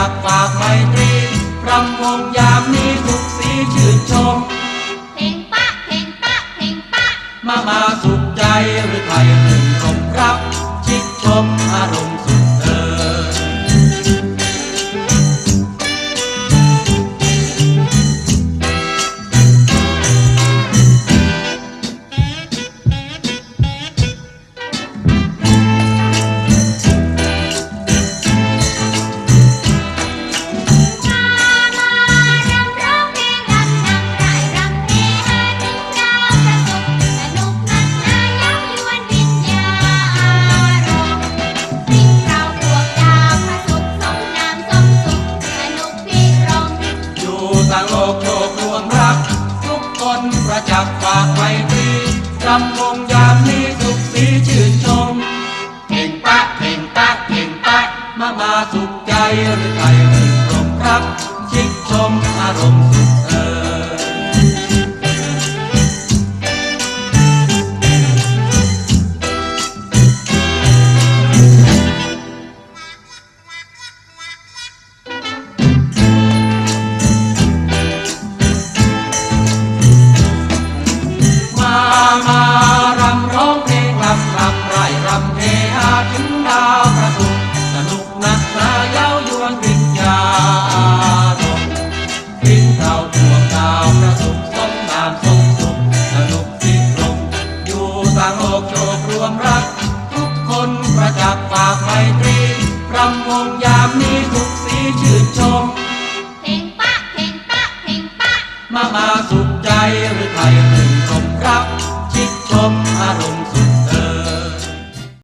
จักปากไมตรีรำวงยามนี้ทุกสีชื่นชม เพ่งปะเพ่งปะเพ่งปะมามาสุขใจหรือไทยหนึ่งรม จักฝากไว้ตรีรำวงยามนี้สุขสีชื่นชมเพ่งปะเพ่งปะเพ่งปะมามาสุขใจหรือไทยรื่นรมรับชิดชมอารมณ์สุขาถึงดาวกระสุกสนุกนักหนาเย้ายวนวิญญาณพินเราทวดาวกระสุกสมงามสมสุขสนุกสิ้นลมอยู่ต่างโลกโชครวมรัก ทุกคนประจักษ์ฝากไมตรีรำวงยามนี้ทุกสีชื่นชม เพลงปะเพลงปะเพลงปะมามาสุข